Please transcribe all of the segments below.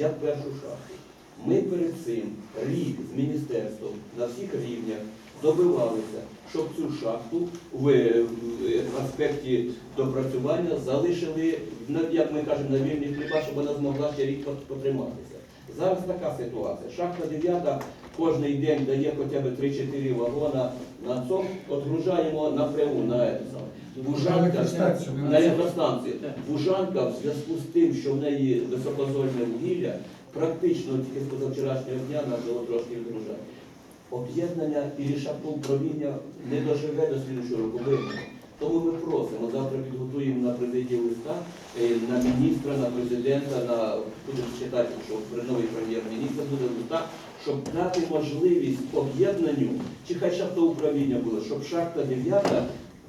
як першу шахту. Ми перед цим рік з міністерством на всіх рівнях добивалися, щоб цю шахту в, е, аспекті допрацювання залишили, як ми кажемо, на вільних хліба, щоб вона змогла ще рік потриматися. Зараз така ситуація. Шахта 9 кожен день дає хоча б 3-4 вагона на цьому, отгружаємо напряму на ЕТСА. Бужанка на електростанції. Бужанка в зв'язку з тим, що в неї високозольне вугілля, практично тільки з позавчорашнього дня почало трошки відгружати. Об'єднання і шахтоуправління не доживе до слідчого року. вимоги. Тому ми просимо, завтра підготуємо на президію листа е, на міністра, на президента, на будемо читати, що при новий прем'єр-міністр буде листа, щоб дати можливість об'єднанню, чи хай шахтоуправління було, щоб шахта 9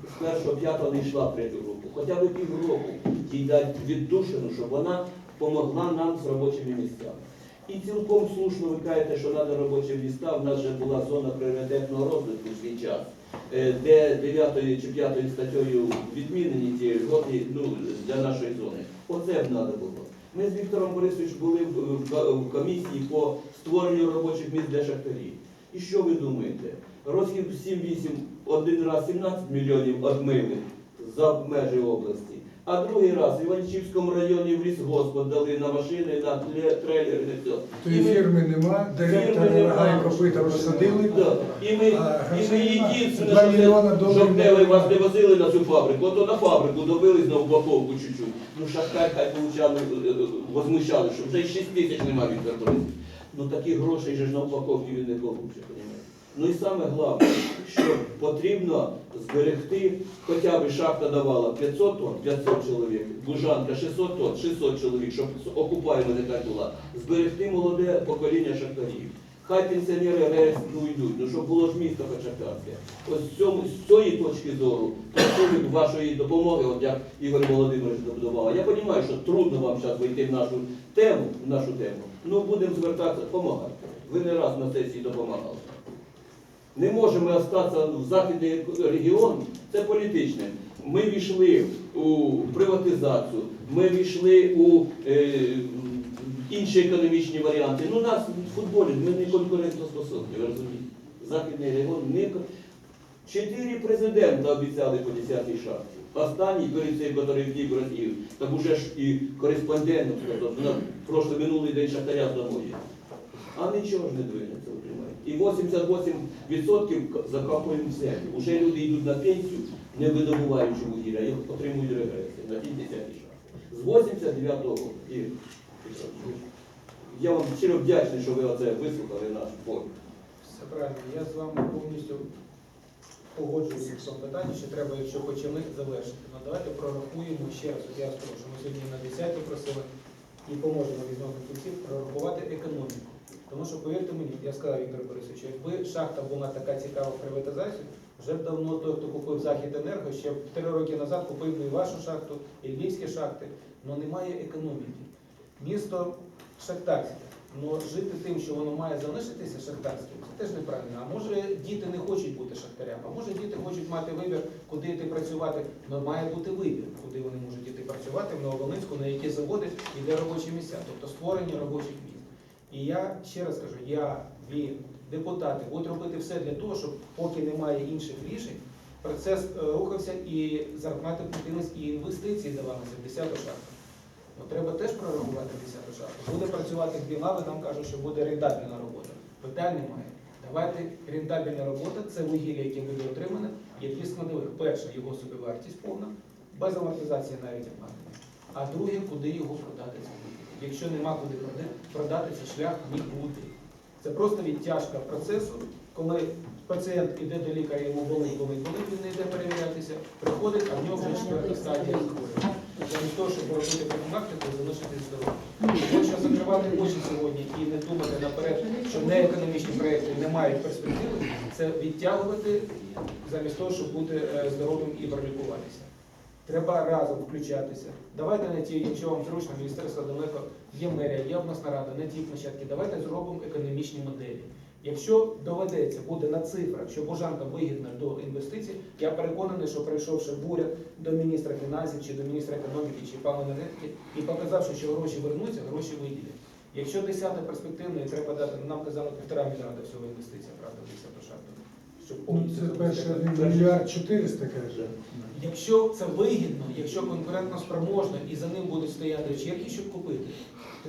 з першого п'ятого не йшла в третю групу, хоча б півроку їй дати віддушину, щоб вона допомогла нам з робочими місцями. І цілком слушно ви кажете, що треба робочі міста. У нас вже була зона пріоритетного розвитку в свій час, е, де 9 чи 5 статтею відмінені ті льготи ну, для нашої зони. Оце б треба було. Ми з Віктором Борисовичем були в- комісії по створенню робочих місць для шахтарів. І що ви думаєте? Років 7-8 один раз 17 мільйонів одмили за межі області. А другий раз в Іванчівському районі в лісгосп дали на машини, на трейлери. Тої фірми нема, директора рога і копита посадили. Да. І ми, А, і ми єдине, Два мільйона це- щоб ви не вас не возили на цю фабрику, ото на фабрику добились на упаковку чуть-чуть. Ну шахтар хай получали, е, е, возмущали, що вже й 6 тисяч немає Борисович. Ну таких грошей же ж на упаковці він не получить, розумієте? Ну і саме головне, що потрібно зберегти, хоча б шахта давала 500 тонн, 500 чоловік, бужанка 600 тонн, 600 чоловік, щоб окупаємо не так була. Зберегти молоде покоління шахтарів. Хай пенсіонери рейс ну, йдуть, ну щоб було ж місто хоч шахтарське. Ось з, цьому, з цієї точки зору, просили вашої допомоги, от як Ігор Володимирович добудував. Я розумію, що трудно вам зараз вийти в нашу тему, в нашу тему. Ну будемо звертатися, допомагати. Ви не раз на сесії допомагали. Не можемо остатися в західний регіон, це політичне. Ми війшли у приватизацію, ми війшли у е, інші економічні варіанти. Ну, нас в футболі ми не конкурентоспособні, ви розумієте? Західний регіон не Чотири президента обіцяли по 10-й шахті. Останній перед цим, який втік в так уже ж і кореспондентом сказав, на прошлий минулий день шахтаря домой. А нічого ж не двинеться. І 88% закопуємо в землю. Уже люди йдуть на пенсію, не видобуваючи вугілля, їх отримують регреси на ті 10 шахти. З 89-го року. І, я вам щиро вдячний, що ви оце вислухали наш бой. Все правильно. Я з вами повністю погоджуюся в цьому питанні, що треба, якщо почали, завершити. Ну давайте прорахуємо ще раз. Я вас прошу, ми сьогодні на 10 просили і поможемо візьмемо кінців прорахувати економіку. Тому що, повірте мені, я сказав Віктор Борисович, якби шахта була така цікава в приватизації, вже б давно той, хто купив Захід Енерго, ще три роки назад купив би і вашу шахту, і львівські шахти. але немає економіки. Місто шахтарське. Ну жити тим, що воно має залишитися шахтарським, це теж неправильно. А може діти не хочуть бути шахтарями, а може діти хочуть мати вибір, куди йти працювати. Ну має бути вибір, куди вони можуть йти працювати в Нововолинську, на які заводи і де робочі місця, тобто створення робочих місць. І я ще раз кажу, я, ви, депутати, будуть робити все для того, щоб поки немає інших рішень, процес е, рухався і зарплати платились, і інвестиції давалися в 10 шахту. Ну, треба теж прорахувати 10 шахту. Буде працювати Білави, нам кажуть, що буде рентабельна робота. Питань немає. Давайте рентабельна робота це вугілля, яке буде отримане. Є дві складових. Перша його собівартість повна, без амортизації навіть обладнання. А друге, куди його продати це вугілля. Якщо нема куди продати, це шлях нікуди. Це просто відтяжка процесу, коли пацієнт іде до лікаря, йому болить, болить, болить, він не йде перевірятися, приходить, а в нього вже четверта стадія захворювання. Замість того, щоб робити профілактику і залишитись здоровим. Якщо закривати очі сьогодні і не думати наперед, що неекономічні проекти не мають перспективи, це відтягувати замість того, щоб бути е, здоровим і пролікуватися. Треба разом включатися. Давайте на ті, якщо вам зручно, міністерство далеко, є мерія, є обласна рада, на ті площадки, давайте зробимо економічні моделі. Якщо доведеться, буде на цифрах, що Божанка вигідна до інвестицій, я переконаний, що прийшовши буря до міністра фінансів чи до міністра економіки чи пана енергетики і показавши, що гроші вернуться, гроші виділять. Якщо 10 перспективний, треба дати, нам казали півтора мільярда всього інвестицій, правда, в 10 шахту. Щоб Ну, повністю це забезпечити. один мільярд 400, каже. Якщо це вигідно, якщо конкурентно спроможно і за ним будуть стояти черги, щоб купити,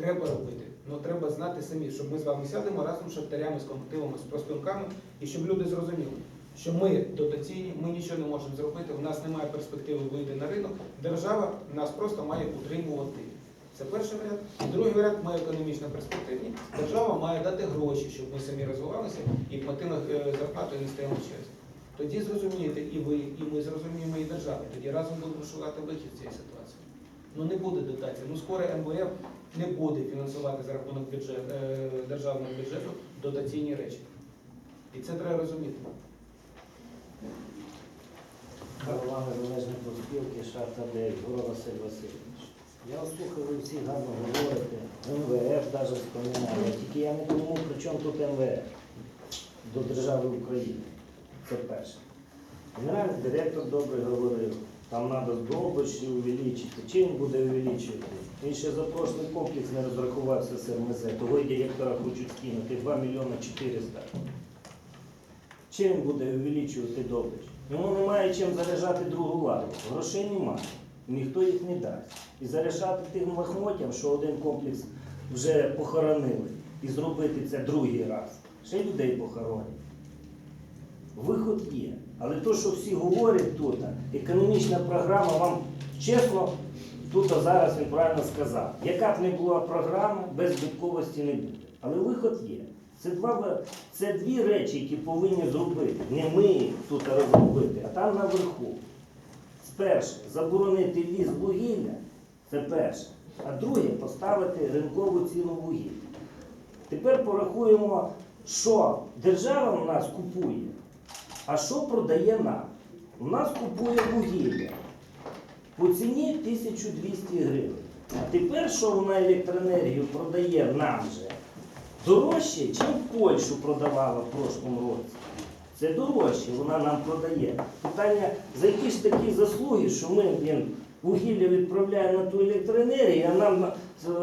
треба робити. Ну треба знати самі, щоб ми з вами сядемо разом з шахтарями, з колективами, з профспілками, і щоб люди зрозуміли, що ми дотаційні, ми нічого не можемо зробити, у нас немає перспективи вийти на ринок. Держава нас просто має утримувати. Це перший варіант. І другий варіант ми економічно перспективні. Держава має дати гроші, щоб ми самі розвивалися і платили е, зарплату і не стояли черзі. Тоді зрозумієте і ви, і ми зрозуміємо, і держава. Тоді разом будемо шукати вихід з цієї ситуації. Ну не буде дотації. Ну скоро МВФ не буде фінансувати за рахунок бюджет, е, державного бюджету дотаційні речі. І це треба розуміти. Голова Незалежної профспілки Шахта 9, Гора Василь Васильович. Я вас слухаю, ви всі гарно говорите, МВФ навіть вспоминали, тільки я не тому, при чому тут МВФ до держави України. Це перше. Генеральний директор добре говорив, там треба здобичі увеличити. Чим буде увеличувати? Він ще за прошлий комплекс не розрахувався з РМЗ, того і директора хочуть скинути 2 мільйони 400. Чим буде увеличувати добич? Йому немає чим заряджати другу ладу. Грошей немає. Ніхто їх не дасть. І заряджати тим лахмотям, що один комплекс вже похоронили, і зробити це другий раз. Ще людей похоронять. Виход є. Але то, що всі говорять тут, економічна програма, вам чесно, тут зараз він правильно сказав. Яка б не була програма, без збитковості не буде. Але виход є. Це, два, це дві речі, які повинні зробити. Не ми їх тут розробити, а там наверху. Перше, заборонити віз вугілля, це перше. А друге, поставити ринкову ціну вугілля. Тепер порахуємо, що держава у нас купує, а що продає нам. У нас купує вугілля по ціні 1200 гривень. А тепер, що вона електроенергію продає нам же дорожче, в Польщу продавала в прошлому році. Це дорожче, вона нам продає. Питання, за які ж такі заслуги, що ми блін, вугілля відправляємо на ту електроенергію, а нам на-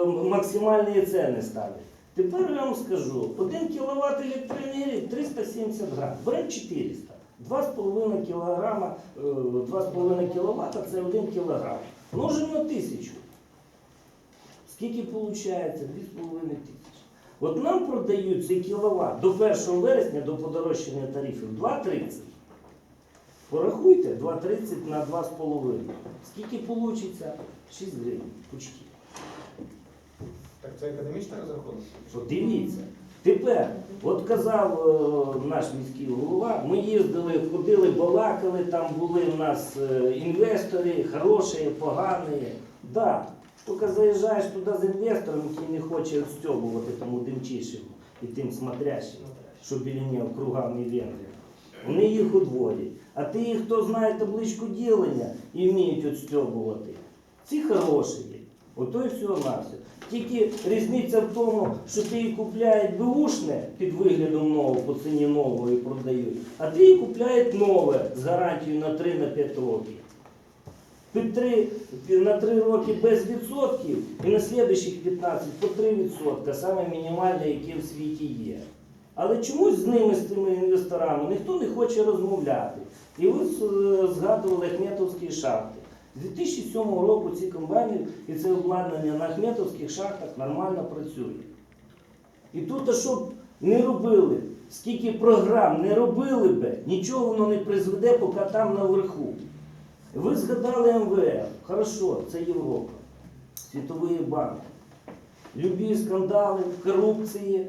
максимальні ціни ставлять. Тепер я вам скажу, 1 кВт електроенергії 370 грам, беремо 400. 2,5 кг, 2,5 кВт це 1 кг. Множимо на тисячу. Скільки виходить? 2,5 тисячі. От нам продають цей кіловат до 1 вересня до подорожчання тарифів 2,30. Порахуйте 2,30 на 2,5. Скільки вийде? 6 гривень. Пучки. Так це економічний розрахунок. От дивіться. Тепер, от казав е, наш міський голова, ми їздили, ходили, балакали, там були в нас е, інвестори, хороші, погані. Да. Тільки заїжджаєш туди з інвестором, який не хоче відстьобувати тому димчишому і тим смотрящим, що нього кругами венгри. Вони їх відводять. А ті, хто знає табличку ділення і вміють відстьобувати, ці хороші є. Ото і всього на. Тільки різниця в тому, що ти її купляють беушне під виглядом нового, по ціні нового і продають, а ти її купляють нове з гарантією на 3-5 років. Під 3, на 3 роки без відсотків і на слідуючих 15 по 3 відсотка, саме мінімальне, яке в світі є. Але чомусь з ними, з тими інвесторами, ніхто не хоче розмовляти. І ви е, згадували Ахметовські шахти. З 2007 року ці комбайни і це обладнання на Ахметовських шахтах нормально працює. І тут, а щоб не робили, скільки програм не робили би, нічого воно не призведе, поки там наверху. Ви згадали МВФ, хорошо, це Європа, Світовий банк. Любі скандали, корупції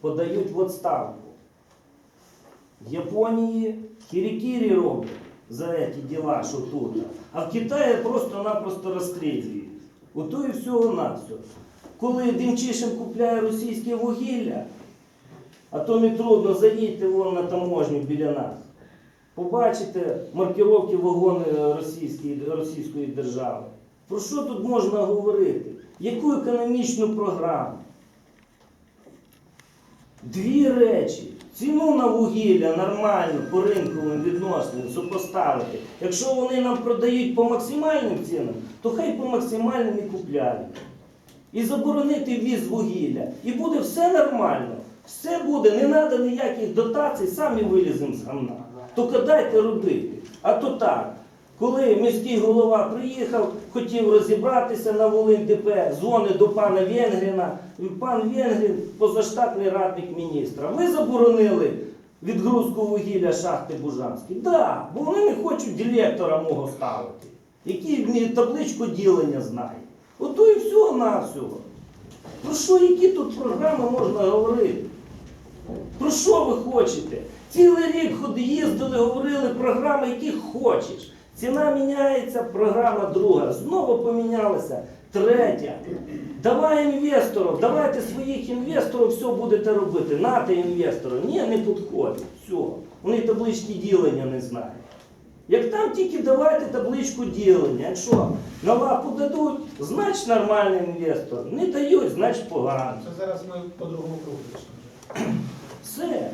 подають в відставку. В Японії кірі-кірі роблять за ці діла, що тут. А в Китаї просто-напросто розстрілюють. Ото і всього на все. Коли Демчишин купляє російське вугілля, а то не трудно, заїдьте вон на таможню біля нас. Побачите маркировки вагони російської, російської держави. Про що тут можна говорити? Яку економічну програму? Дві речі. Ціну на вугілля нормально по ринковим відносинам супоставити. Якщо вони нам продають по максимальним цінам, то хай по максимальним і купляють. і заборонити ввіз вугілля. І буде все нормально. Все буде, не треба ніяких дотацій, самі виліземо з гамна. Тільки дайте робити. А то так. Коли міський голова приїхав, хотів розібратися на Волинь ДП, дзвонить до пана Венгріна, пан Венгрін позаштатний радник міністра. Ви заборонили відгрузку вугілля шахти Бужанській? Так, да, бо вони не хочуть директора мого ставити, який табличку ділення знає. Ото і всього на всього. Про що, які тут програми можна говорити? Про що ви хочете? Цілий рік їздили, говорили програми, які хочеш. Ціна міняється, програма друга. Знову помінялася. Третя. Давай інвесторам, давайте своїх інвесторів все будете робити. Нате інвесторам. Ні, не підходить. Все. Вони таблички ділення не знають. Як там тільки давайте табличку ділення. Якщо на лапу дадуть, значить нормальний інвестор. Не дають, значить погано. Це зараз ми по другому кругу. Все.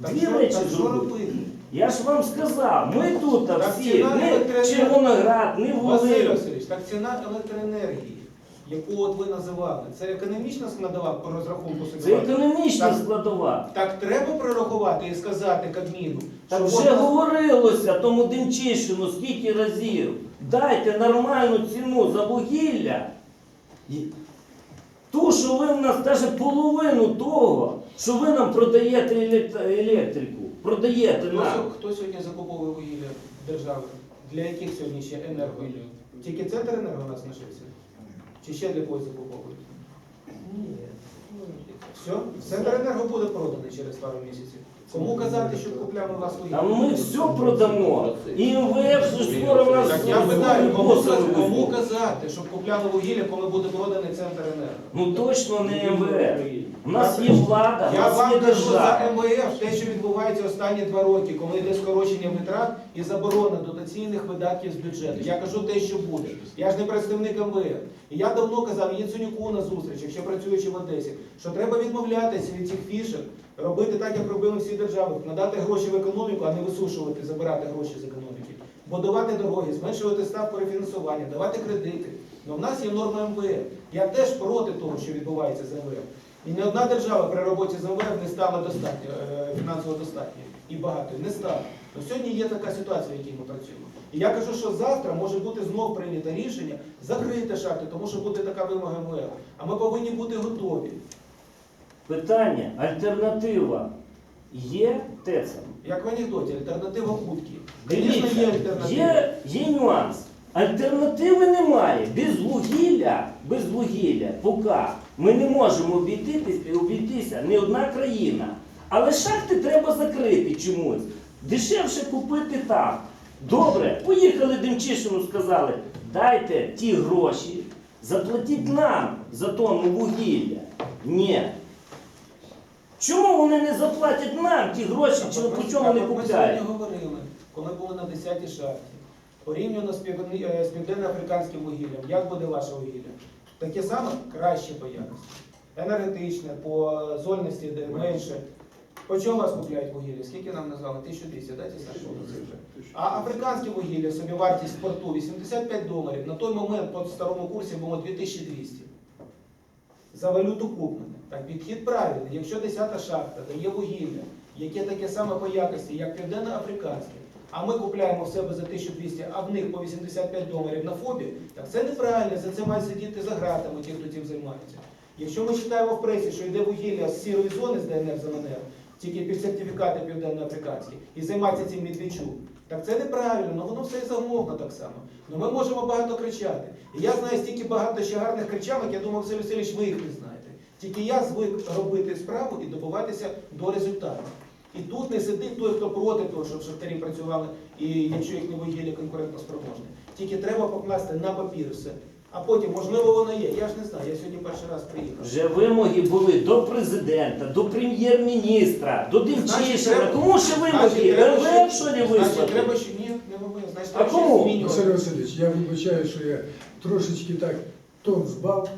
Дві що- речі так що зробили. робити? Я ж вам сказав, ми тут Так всі, ціна не електроенергії- Червоноград, не Василь Волинь. Васильович, так ціна електроенергії, яку от ви називали, це економічна складова по розрахунку Це економічна Так. складова. Так треба прорахувати і сказати Кабміну, Так що вже от- говорилося тому Демчишину скільки разів. Дайте нормальну ціну за вугілля. І Ту, що ви в нас навіть половину того, що ви нам продаєте елект- електрику, продаєте Хто, нам. сьо- хто сьогодні закуповує вугілля держави? Для яких сьогодні ще енерго? Тільки центр енерго у нас лишився? Чи ще для когось закуповують? Ні. Все? Центр енерго буде проданий через пару місяців. Кому казати, що купляємо у вас вугілля? Та ми все продамо. І МВФ же скоро в нас Так я питаю, кому, казати, кому казати, щоб купляли вугілля, коли буде проданий центр енерго? Ну точно не МВФ. У нас є влада, у Я нас є вам кажу за. МВФ, те, що відбувається останні два роки, коли йде скорочення витрат і заборона дотаційних видатків з бюджету. Я кажу те, що буде. Я ж не представник МВФ. І я давно казав Яценюку на зустрічах, ще працюючи в Одесі, що треба відмовлятися від цих фішок, робити так, як робили всі держави, надати гроші в економіку, а не висушувати, забирати гроші з економіки, будувати дороги, зменшувати ставку рефінансування, давати кредити. Ну в нас є норма МВФ. Я теж проти того, що відбувається з МВФ. І не одна держава при роботі з МВФ не стала достатньо, е, фінансово достатньою і багатою. Не стала. Но сьогодні є така ситуація, в якій ми працюємо. І я кажу, що завтра може бути знов прийнято рішення закрити шахти, тому що буде така вимога МВФ. А ми повинні бути готові. Питання, альтернатива є ТЕЦам? Як в анекдоті, альтернатива. Звісно, Дивіться, є альтернатива. є, є нюанс. Альтернативи немає. Без вугілля, без вугілля, поки ми не можемо обійтися, обійтися ні одна країна. Але шахти треба закрити чомусь. Дешевше купити там. Добре, поїхали Демчишину, сказали, дайте ті гроші, заплатіть нам за тонну вугілля. Ні. Чому вони не заплатять нам ті гроші, чи по чому не Ми сьогодні говорили, коли були на 10-й шахті, порівняно з е, південно-африканським вугіллям, як буде ваше вугілля? Таке саме краще по якості. Енергетичне, по зольності де менше. По чому вас купляють вугілля? Скільки нам назвали? 1200, дайте Саша цифри. А африканське вугілля, собівартість в порту 85 доларів. На той момент по старому курсі було 2200. За валюту куплене. Так, підхід правильний. Якщо 10 шахта дає вугілля, яке таке саме по якості, як південно-африканське, а ми купляємо в себе за 1200, а в них по 85 доларів на ФОБі, так це неправильно, за це мають сидіти за гратами ті, хто цим займається. Якщо ми читаємо в пресі, що йде вугілля з сірої зони з ДНР за МНР, тільки під сертифікати південно-африканські, і займається цим Медведчук, так це неправильно, ну воно все і замовно так само. Ну ми можемо багато кричати. І я знаю стільки багато ще гарних кричалок, я думаю, Василь Васильович, ви їх не знаєте. Тільки я звик робити справу і добиватися до результату. І тут не сидить той, хто проти того, щоб шахтарі працювали, і якщо їхнє вугілля конкурентно спроможне. Тільки треба покласти на папір все. А потім, можливо, воно є. Я ж не знаю, я сьогодні перший раз приїхав. Вже вимоги були до президента, до прем'єр-міністра, до Демчишина. треба- Кому ще вимоги? Значить, треба ще- що не Значить, вислати? треба ще ні, не вимоги. Значить, А треба ще кому? змінювати. Василь Васильович, я вибачаю, що я трошечки так тон збав.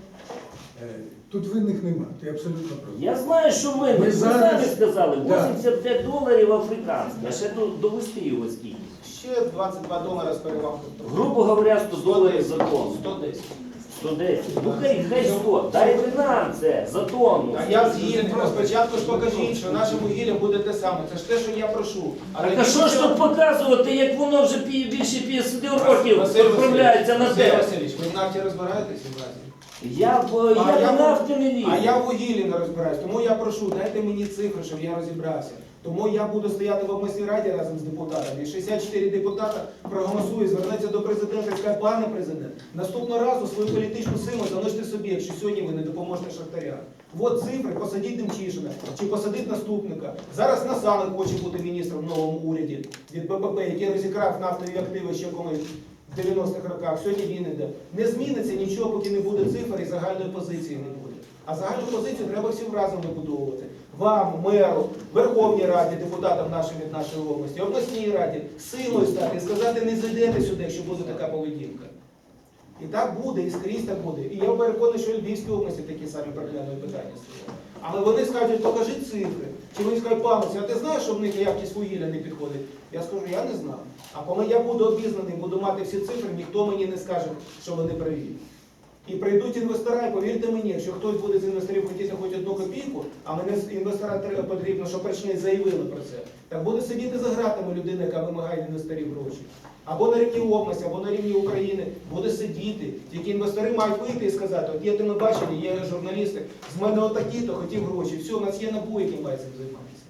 Е, Тут винних нема, ти абсолютно правий. Я знаю, що ви, Ми ви зараз- самі сказали, Да. 85 доларів африканське, а ще тут довести його скільки. Ще 22 долари з перевагою. Грубо говоря, 100 доларів за тонну. 110. 110. Ну хай, хай 100. Дайте нам це за тонну. А я згідний, але спочатку ж покажіть, що наше вугілля буде те саме. Це ж те, що я прошу. Так а що ж тут показувати, як воно вже пі- більше 50 років Василь відправляється на Василь те? Васильович, ви в нафті нафті? Я в А я я в нафті не лізу. А я в вугіллі не розбираюсь, тому я прошу, дайте мені цифри, щоб я розібрався. Тому я буду стояти в обласній раді разом з депутатами. І 64 депутата проголосує, звернеться до президента і скаже, пане президент, наступного разу свою політичну силу залиште собі, якщо сьогодні ви не допоможете шахтарям. От цифри, посадіть Демчишина, чи посадіть наступника. Зараз Насалик хоче бути міністром в новому уряді від БПП, який розікрав нафтові активи ще колись. В 90-х роках, сьогодні він іде. Не зміниться нічого, поки не буде цифр і загальної позиції не буде. А загальну позицію треба всім разом вибудовувати. Вам, меру, Верховній Раді, депутатам нашим від нашої області, обласній раді, силою стати сказати, не зайдете сюди, якщо буде така поведінка. І так буде, і скрізь так буде. І я переконаний, що в Львівській області такі самі проблемні питання стоять. Але вони скажуть, покажи цифри. Чи вони скажуть, пане, а ти знаєш, що в них якість вугілля не підходить? Я скажу, я не знав. А коли я буду обізнаний, буду мати всі цифри, ніхто мені не скаже, що вони праві. І прийдуть інвестора, і повірте мені, якщо хтось буде з інвесторів хотіти хоч одну копійку, а мене з інвестора потрібно, щоб прийшли і заявили про це, так буде сидіти за гратами людина, яка вимагає інвесторів гроші. Або на рівні області, або на рівні України буде сидіти. Тільки інвестори мають вийти і сказати, от є телебачення, є журналісти, з мене отакі-то хотів гроші. Все, у нас є НАБУ, який має цим займатися.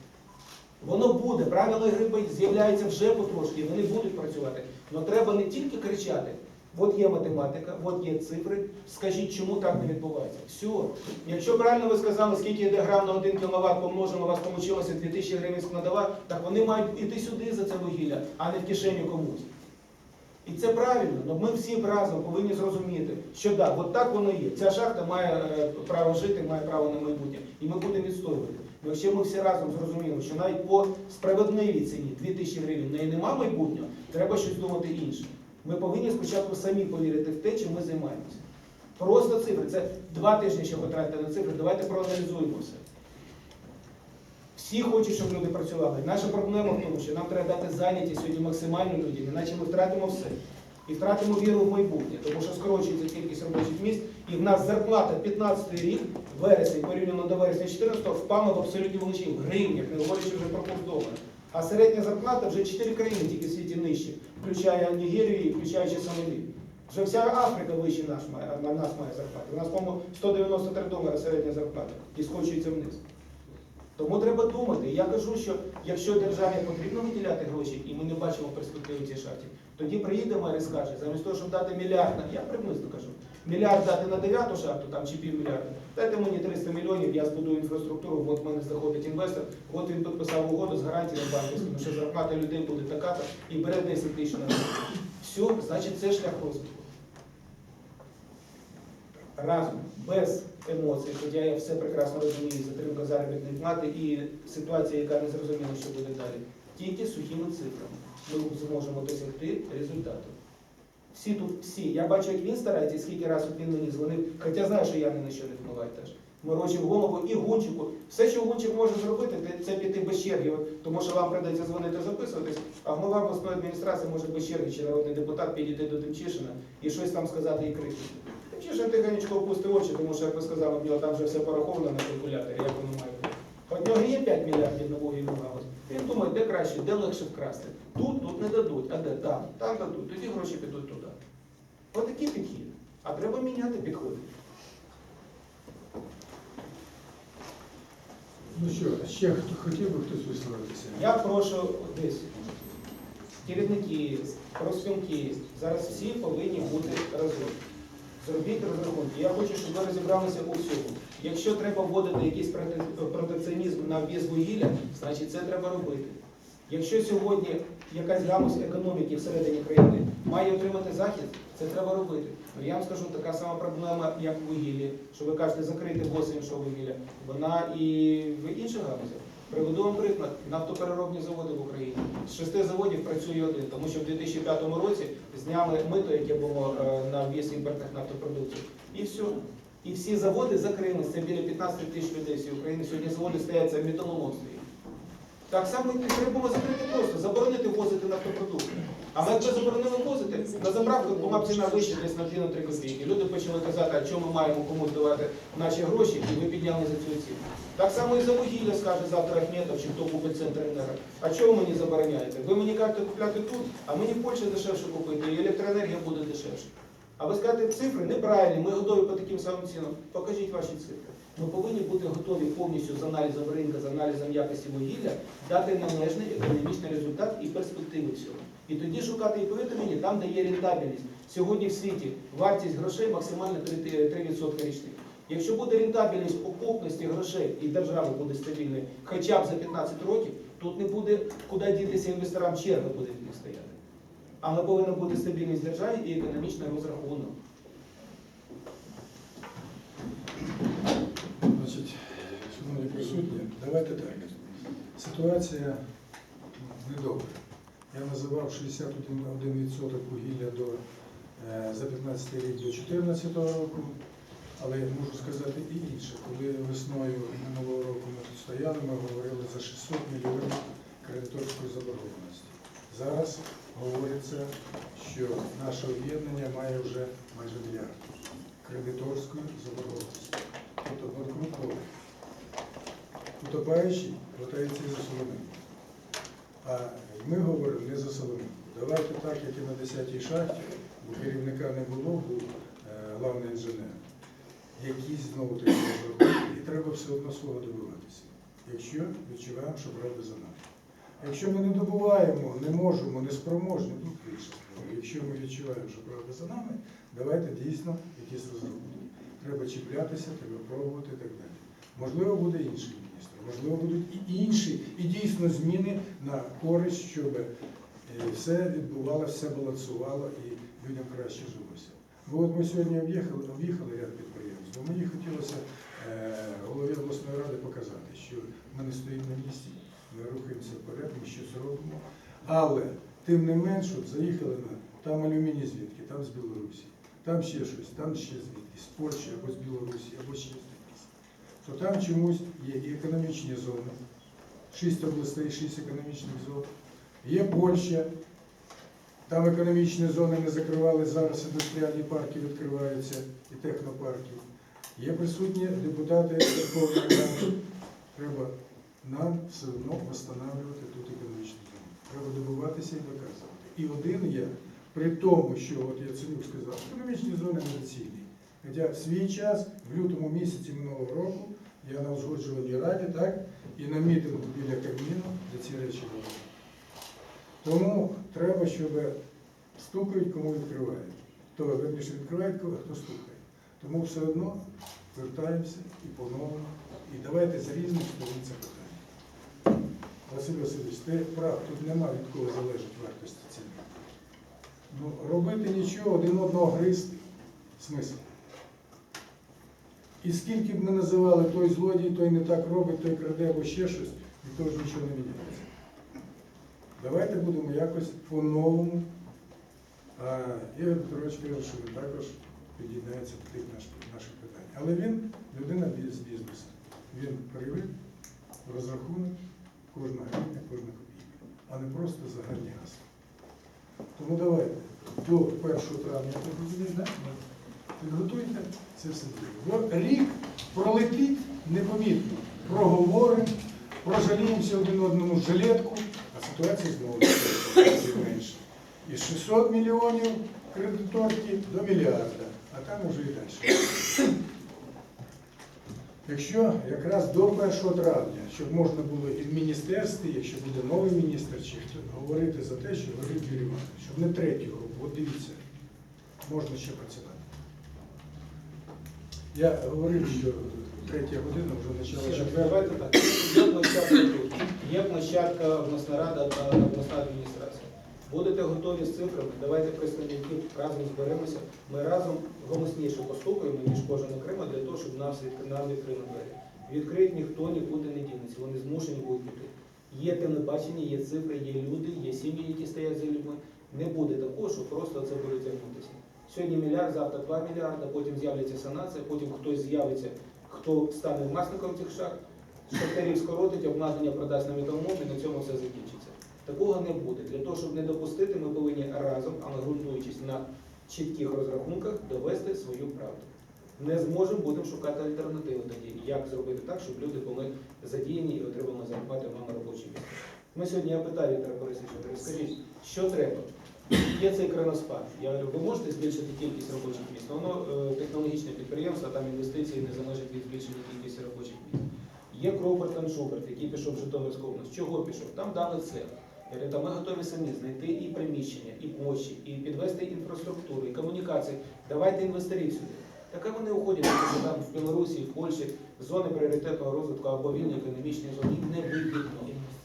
Воно буде, правила гри з'являються вже потрошки, і вони будуть працювати. Але треба не тільки кричати. От є математика, от є цифри. Скажіть, чому так не відбувається? Все. Якщо правильно ви сказали, скільки йде грам на 1 кВт помножено, у вас вийшло 2000 гривень складова, так вони мають іти сюди за це вугілля, а не в кишеню комусь. І це правильно, але ми всі разом повинні зрозуміти, що от так воно є. Ця шахта має е, право жити, має право на майбутнє. І ми будемо відстоювати. Ну, Якщо ми всі разом зрозуміли, що навіть по справедливій ціні 2000 гривень неї нема майбутнього, треба щось думати інше. Ми повинні спочатку самі повірити в те, чим ми займаємося. Просто цифри. Це два тижні ще потратити на цифри. Давайте проаналізуємо все. Всі хочуть, щоб люди працювали. Наша проблема в тому, що нам треба дати зайнятість сьогодні максимально людям, іначе ми втратимо все. І втратимо віру в майбутнє, тому що скорочується кількість робочих місць, і в нас зарплата 15 рік, вересень, порівняно до вересня 14 впала в абсолютні величині, в гривнях, не говорячи вже про курс долара. А середня зарплата вже 4 країни тільки в світі нижче, включає Нігерію і включаючи Сомалі. Вже вся Африка вище наш має, на нас має зарплату. У нас, по-моєму, 193 долара середня зарплата і скочується вниз. Тому треба думати. Я кажу, що якщо державі потрібно виділяти гроші, і ми не бачимо перспективи в цій шахті, тоді приїде мер і скаже, замість того, щоб дати мільярд, я приблизно кажу, мільярд дати на дев'яту шахту, там чи півмільярда, дайте мені 300 мільйонів, я збудую інфраструктуру, от в мене заходить інвестор, от він підписав угоду з гарантіями банківськими, що зарплата людей буде така-то і бере 10 тисяч на. Все, значить, це шлях розвитку. Разом, без емоцій, хоча я все прекрасно розумію, затримка заробітної плати і ситуація, яка не зрозуміла, що буде далі. Тільки сухими цифрами ми зможемо досягти результату. Всі тут, всі. Я бачу, як він старається, скільки разів він мені дзвонив, хоча знаю, що я ні на що не впливаю теж. Морочив голову і гунчику. Все, що гунчик може зробити, це- це піти без черги, тому що вам прийдеться дзвонити записуватись, а голова обласної адміністрації може без черги, чи народний депутат підійти до Демчишина і щось там сказати і крикнути. Демчишин тихонечко опустив очі, тому що, як ви сказали, в нього там вже все пораховано на калькуляторі, як воно має бути. От нього є 5 мільярдів на вугільну галузь. Він думає, де краще, де легше вкрасти. Тут, тут не дадуть, а де там, там дадуть, тоді гроші підуть туди. Ось такий підхід. А треба міняти підходи. Ну що, ще хто хотів би хтось висловитися? Я прошу десь керівники, профспілки, зараз всі повинні бути разом. Зробіть розрахунки. Я хочу, щоб ви розібралися у всьому. Якщо треба вводити якийсь протекціонізм на в'їзд вугілля, значить це треба робити. Якщо сьогодні якась галузь економіки всередині країни має отримати захід, це треба робити. Ну, Я вам скажу, така сама проблема, як в вугіллі, що ви кажете, закрити бос іншого вугілля, вона і в інших галузях. Приведу вам приклад, нафтопереробні заводи в Україні. З шести заводів працює один, тому що в 2005 році зняли мито, яке було е, на в'їзд імпортних нафтопродуктів. І все. І всі заводи закрилися. Це біля 15 тисяч людей всі України. Сьогодні заводи стоять, в металолом. Так само треба закрити просто, заборонити возити нафтопродукти. А ми заборонили возити, на заправках була ціна вища десь на 2-3 копійки. Люди почали казати, а чому ми маємо комусь давати наші гроші, і ви підняли за цю ціну. Так само і за вугілля скаже завтра Ахметов, чи хто купить центр енерго. А чого мені забороняєте? Ви мені кажете купляти тут, а мені в Польщі дешевше купити, і електроенергія буде дешевше. А ви скажете, цифри неправильні, ми готові по таким самим цінам. Покажіть ваші цифри. Ми повинні бути готові повністю з аналізом ринку, з аналізом якості вугілля, дати належний економічний результат і перспективи цього. І тоді шукати, і повірте мені, там, де є рентабельність. Сьогодні в світі вартість грошей максимально 3%, 3% річних. Якщо буде рентабельність окупності грошей і держава буде стабільною хоча б за 15 років, тут не буде куди дітися інвесторам, черга буде від них стояти. Але повинна бути стабільність держави і економічний розрахунок. Значить, присутні, давайте так. Ситуація недобра. Я називав 61% вугілля до, е, за 15 рік до 2014 року, але я можу сказати і інше. Коли весною минулого року ми тут стояли, ми говорили за 600 мільйонів кредиторської заборгованості. Зараз говориться, що наше об'єднання має вже майже мільярд кредиторської заборгованості. Тобто банкрутного. Утопаючий хватається і за соломинку. А ми говоримо не за соломинку. Давайте так, як і на 10-й шахті, бо керівника не було, був е, главний інженер. Якісь знову таки розрахунки, і треба все одно свого добиватися. Якщо відчуваємо, що правда за нами. Якщо ми не добуваємо, не можемо, не спроможні, ну більше. Якщо ми відчуваємо, що правда за нами, давайте дійсно якісь розрахунки. Треба чіплятися, треба пробувати і так далі. Можливо, буде інший міністр, можливо, будуть і інші, і дійсно зміни на користь, щоб е, все відбувалося, все балансувало і людям краще жилося. Бо от ми сьогодні об'їхали, об'їхали ряд підприємств, бо мені хотілося е, голові обласної ради показати, що ми не стоїмо на місці, ми рухаємося вперед, ми щось робимо. Але тим не менш, от заїхали на там алюміній звідки, там з Білорусі, там ще щось, там ще звідки, з Польщі або з Білорусі, або ще. То там чомусь є і економічні зони, шість областей, шість економічних зон. Є Польща, там економічні зони не закривали, зараз індустріальні парки відкриваються і технопарки. Є присутні депутати Верховної Ради. Треба нам все одно встановлювати тут економічну зону. Треба добиватися і доказувати. І один є, при тому, що от Яценюк сказав, економічні зони недоцільні. Хоча в свій час, в лютому місяці минулого року, я на узгоджувальній раді, так, і на мітингу біля Кабміну за ці речі говорив. Тому треба, щоб стукають, кому відкривають. Хто верніше відкриває, хто стукає. Тому все одно вертаємося і поновимо. І давайте з різних сторон це питання. Василь Васильович, ти прав, тут нема від кого залежить вартості ціни. Ну, робити нічого, один одного гризти. Смисл. І скільки б ми називали той злодій, той не так робить, той краде або ще щось, від того ж нічого не міняється. Давайте будемо якось по-новому. Ігор Петрович каже, що він також під'єднається до тих наш- наших питань. Але він людина з бізнесу. Він привик, розрахунок, кожна гривня, кожна копійка, а не просто загальні гасла. Тому давайте до 1 травня, так? Підготуйте це все діло. Рік пролетить непомітно. Проговоримо, прожаліємося один одному жилетку, а ситуація знову менше. І 600 мільйонів кредиторки до мільярда, а там уже і далі. Якщо якраз до 1 травня, щоб можна було і в міністерстві, якщо буде новий міністр, чи хто говорити за те, що горить Юрій щоб не третю групу, от дивіться, можна ще працювати. Я говорив, що третя година вже почала. Давайте так. Є площадка тут, є площадка обласна рада та обласна адміністрація. Будете готові з цифрами, давайте представників разом зберемося. Ми разом голосніше постукаємо, ніж кожен окремо, для того, щоб нас нам відкрили двері. Відкрить ніхто нікуди не дінеться, вони змушені будуть піти. Є телебачення, є цифри, є люди, є сім'ї, які стоять за людьми. Не буде такого, що просто це буде тягнутися. Сьогодні мільярд, завтра 2 мільярда, потім з'являться санація, потім хтось з'явиться, хто стане власником цих шахт. шахтарів скоротить, обладнання продасть на металомов на цьому все закінчиться. Такого не буде. Для того, щоб не допустити, ми повинні разом, але ґрунтуючись на чітких розрахунках, довести свою правду. Не зможемо, будемо шукати альтернативи тоді, як зробити так, щоб люди були задіяні і отримали зарплати на робочі місця. Ми сьогодні, я питаю Віктора Борисовича, говорю, скажіть, що треба? Є цей кроноспад. Я говорю, ви можете збільшити кількість робочих місць? Ну, Воно е, технологічне підприємство, там інвестиції не залежать від збільшення кількості робочих місць. Є Кроберт та Шуберт, який пішов в Житомирську область. Чого пішов? Там дали цех. Я говорю, ми готові самі знайти і приміщення, і площі, і підвести інфраструктуру, і комунікації. Давайте інвесторів сюди. Так а вони уходять, що там в Білорусі, в Польщі зони пріоритетного розвитку або вільні економічні зони не вигідно.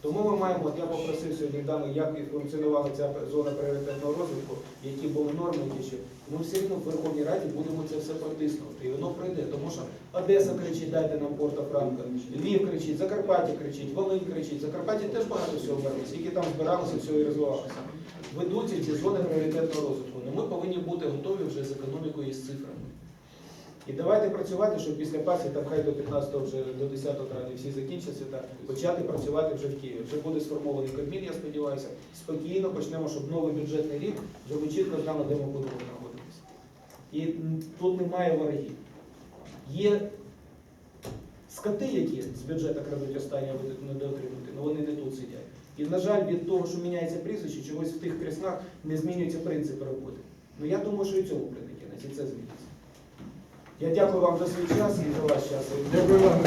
Тому ми маємо, от я попросив сьогодні дами, як функціонувала ця зона пріоритетного розвитку, які були норми, які ще. Ми все одно в Верховній Раді будемо це все протиснути. І воно пройде. Тому що Одеса кричить, дайте нам порта Франка, Львів кричить, Закарпаття кричить, Волинь кричить. Закарпаття теж багато всього вбралося, які там збиралося, всього і розвивалося. Ведуться ці зони пріоритетного розвитку. Ну, ми повинні бути готові вже з економікою і з цифрами. І давайте працювати, щоб після пасі, там хай до 15-го вже до 10 травня всі закінчаться, та почати працювати вже в Києві. Вже буде сформований Кабмін, я сподіваюся. Спокійно почнемо, щоб новий бюджетний рік, вже ми чітко знали, де ми будемо знаходитися. І тут немає ворогів. Є скоти, які з бюджету крадуть останнє недоотримати, але вони не тут сидять. І, на жаль, від того, що міняється прізвище, чогось в тих креснах не змінюються принципи роботи. Ну я думаю, що і цьому прийде кінець, і це зміниться. Я дякую вам за свій час і за ваш час. Дякую вам.